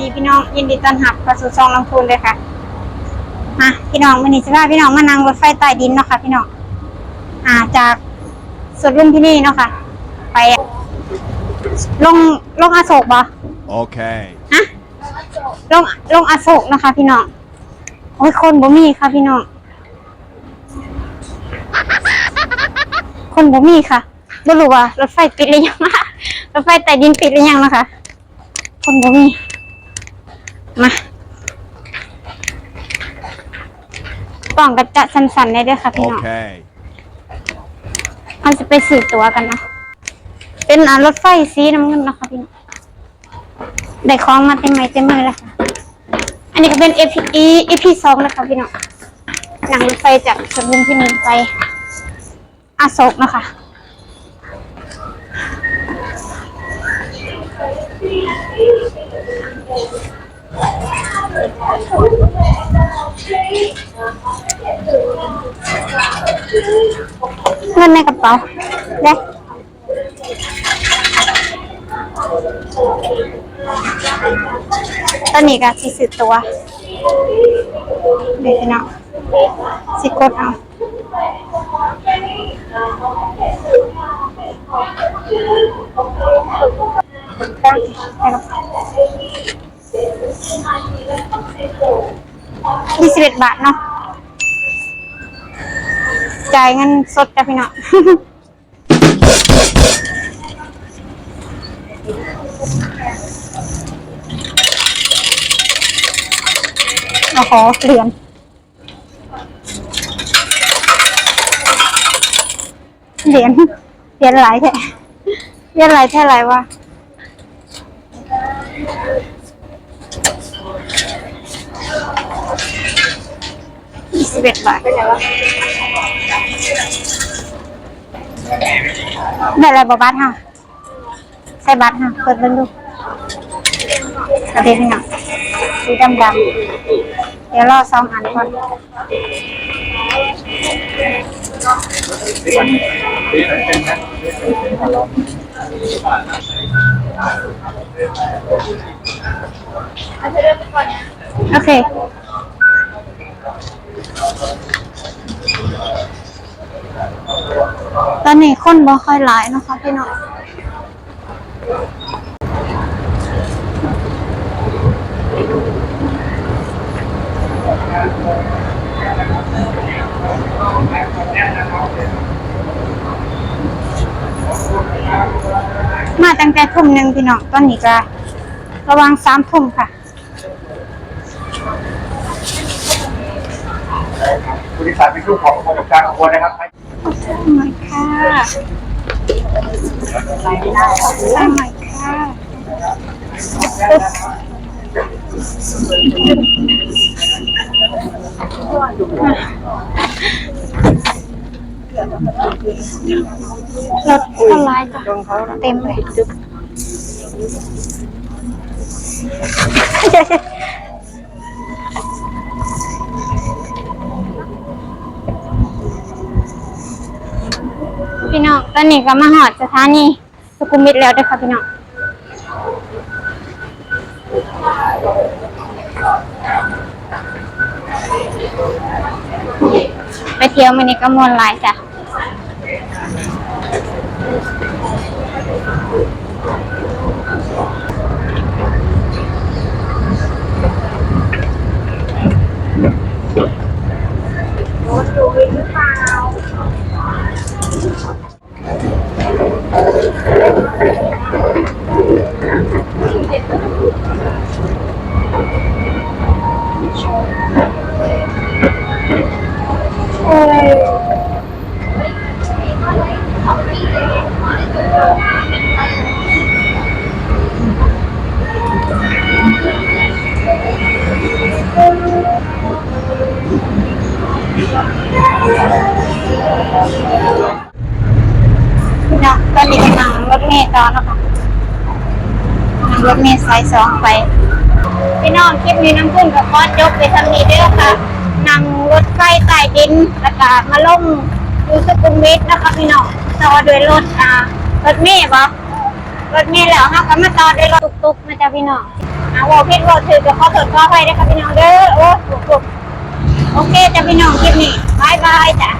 ดีพี่น้องยินดีต้อนรับเข้าสู่ช่องลำพูนเลยค่ะมาพี่น้องวันนี้จะพาพี่น้องมานั่งรถไฟใต้ดินเนาะค่ะ พี่น้องอ่าจากสวนลุมพินีเนาะค่ะ ไปลงลงอโศกบ่ Okay. ฮะลงลงอโศกนะคะ พี่น้องโอ้ยคนบ่มีค่ะ พี่น้องคนบ่มีค่ะบ่รู้ว่ารถไฟปิดหรือยังรถไฟใต้ดินปิดหรือยังนะคะคนบ่มี มากล่องกระจะสันๆได้ด้วยค่ะพี่น้อง Okay. มันจะไปสื่อตัวกันเนาะเป็นอ่ารถไฟสีน้ำเงินนะคะพี่น้องได้ของมาเต็มไม้เต็มมือแล้วค่ะ อันนี้ก็เป็น EP EP สองนะคะพี่น้องนั่งรถไฟจากสมุนที่หนึ่งไปอาโศกนะคะ เงินในกระเป๋าเด้ตอนนี้ก็สิสิตัวเดี๋ยวพี่น้องสิกดเอา ยี่สิบเอ็ดบาทเนาะ จ่ายเงินสดจ้ะพี่น้องโอ้โหเหรียญเหรียญเหรียญหลายแท้เหรียญหลายแท้หลายวะยี่สิบ เอ็ดบาทได้อะไรบบัตรค่ะใส่บัตรค่ะเปิดเบิ่งดูกระเด็นเนี่ยสีดำดำๆเดี๋ยวรอสองอันก่อนโอเค ตอนนี้คนบ่ค่อยหลายนะคะพี่น้องมาตั้งแต่ทุ่มหนึ่งพี่น้องตอนนี้ก็ระวังสามทุ่มค่ะผู้โดยสารเป็นลูกของคนกับการขบวนนะครับ โอ้ my god โอ้ my god รถก็ร้ายจ้ะเต็มเลยพี่น้อง ตอนนี้ก็มาหอดสถานีสุขุมวิทแล้วเด้วยค่ะพี่น้องไปเที่ยวมันนี้ก็มวนหลายจ้ะ พี่น้องตอนนี้กำลังรถเมล์ต่อเนะคะนั่งรถเมล์สายสองไป พี่น้องคลิปนี้น้ำพึ่งกับคอสยกไปทางนี้ด้อค่ะนั่งรถไฟใต้ดินแล้วก็มาลงอยู่สุขุมวิทนะคะพี่น้องต่อด้วยรถอ่ารถเมล์บ่รถเมล์แล้วค่ะก็มาต่อด้วยรถตุกๆนะจ๊ะพี่น้องอ่าวอพิษวอถือกับข้อถดข้อไปได้ค่ะพี่น้องเด้อโอ้โหโอเคจ้ะพี่น้องคลิปนี้บายบายจ้ะ